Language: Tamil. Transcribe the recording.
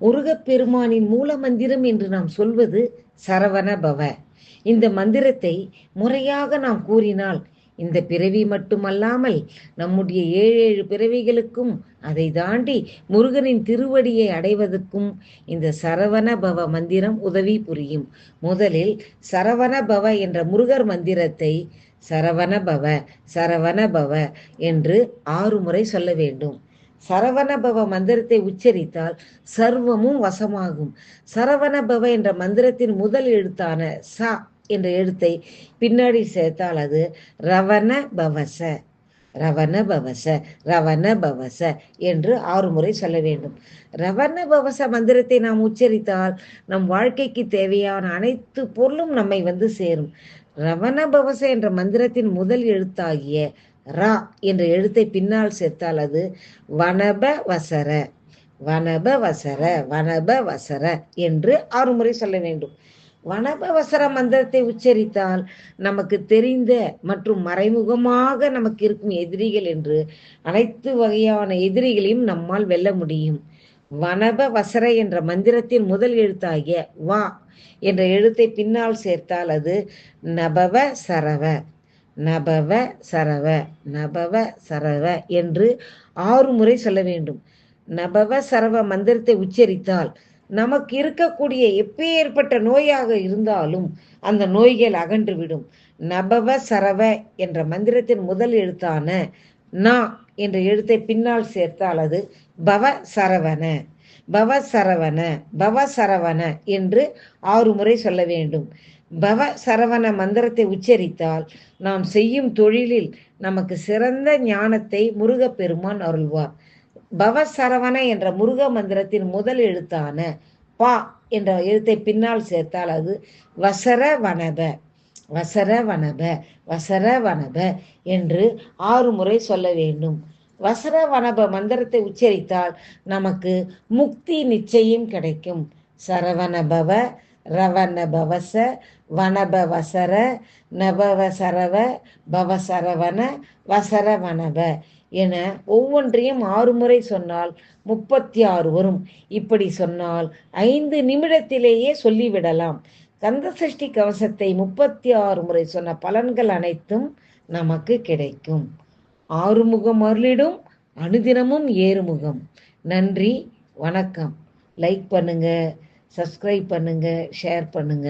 முருகப்பெருமானின் மூல மந்திரம் என்று நாம் சொல்வது சரவண பவ இந்த மந்திரத்தை முறையாக நாம் கூறினால் இந்த பிறவி மட்டுமல்லாமல் நம்முடைய ஏழு ஏழு பிறவிகளுக்கும் அதை தாண்டி முருகனின் திருவடியை அடைவதற்கும் இந்த சரவண பவ மந்திரம் உதவி புரியும். முதலில் சரவண பவ என்ற முருகர் மந்திரத்தை சரவண பவ சரவண பவ என்று ஆறு முறை சொல்ல வேண்டும். சரவணபவ மந்திரத்தை உச்சரித்தால் சர்வமும் வசமாகும். சரவணபவ என்ற மந்திரத்தின் முதல் எழுத்தான ச என்ற எழுத்தை பின்னாடி சேர்த்தால் அது ரவண பவச ரவண பவச ரவண பவச என்று ஆறு முறை சொல்ல வேண்டும். ரவண பவச மந்திரத்தை நாம் உச்சரித்தால் நம் வாழ்க்கைக்கு தேவையான அனைத்து பொருளும் நம்மை வந்து சேரும். ரவண பவச என்ற மந்திரத்தின் முதல் எழுத்தாகிய ரா என்ற எழுத்தை பின்னால் சேர்த்தால் அது வனப வசர வனப வசர வனப வசர என்று ஆறு முறை சொல்ல வேண்டும். வனபவசர மந்திரத்தை உச்சரித்தால் நமக்கு தெரிந்த மற்றும் மறைமுகமாக நமக்கு இருக்கும் எதிரிகள் என்று அனைத்து வகையான எதிரிகளையும் நம்மால் வெல்ல முடியும். வனப வசர என்ற மந்திரத்தின் முதல் எழுத்தாகிய வா என்ற எழுத்தை பின்னால் சேர்த்தால் அது நபவ சரவ. நபவ சரவ நபவ சரவ என்று ஆறு முறை சொல்ல வேண்டும். நபவ சரவ மந்திரத்தை உச்சரித்தால் நமக்கு இருக்கக்கூடிய எப்பேற்பட்ட நோயாக இருந்தாலும் அந்த நோய்கள் அகன்றுவிடும். நபவ சரவ என்ற மந்திரத்தின் முதல் எழுத்தான நா என்ற எழுத்தை பின்னால் சேர்த்தால் அது பவ சரவண பவ சரவண பவ சரவண என்று ஆறு முறை சொல்ல வேண்டும். பவ சரவண மந்திரத்தை உச்சரித்தால் நாம் செய்யும் தொழிலில் நமக்கு சிறந்த ஞானத்தை முருகப்பெருமான் அருள்வார். பவ சரவண என்ற முருக மந்திரத்தின் முதல் எழுத்தான பா என்ற எழுத்தை பின்னால் சேர்த்தால் அது வசர வனப வசர வனப வசர வனப என்று ஆறு முறை சொல்ல வேண்டும். வசர வனப மந்திரத்தை உச்சரித்தால் நமக்கு முக்தி நிச்சயம் கிடைக்கும். சரவணபவ ரவண பவச வனப வசர நபவ சரவ பவசரவன வசர வனப என ஒவ்வொன்றையும் ஆறு முறை சொன்னால் முப்பத்தி ஆறு வரும். இப்படி சொன்னால் ஐந்து நிமிடத்திலேயே சொல்லிவிடலாம். கந்த சஷ்டி கவசத்தை முப்பத்தி ஆறு முறை சொன்ன பலன்கள் அனைத்தும் நமக்கு கிடைக்கும். ஆறுமுகம் அருளிடும் அனுதினமும் ஏறுமுகம். நன்றி வணக்கம். லைக் பண்ணுங்க சப்ஸ்கிரைப் பண்ணுங்க ஷேர் பண்ணுங்க.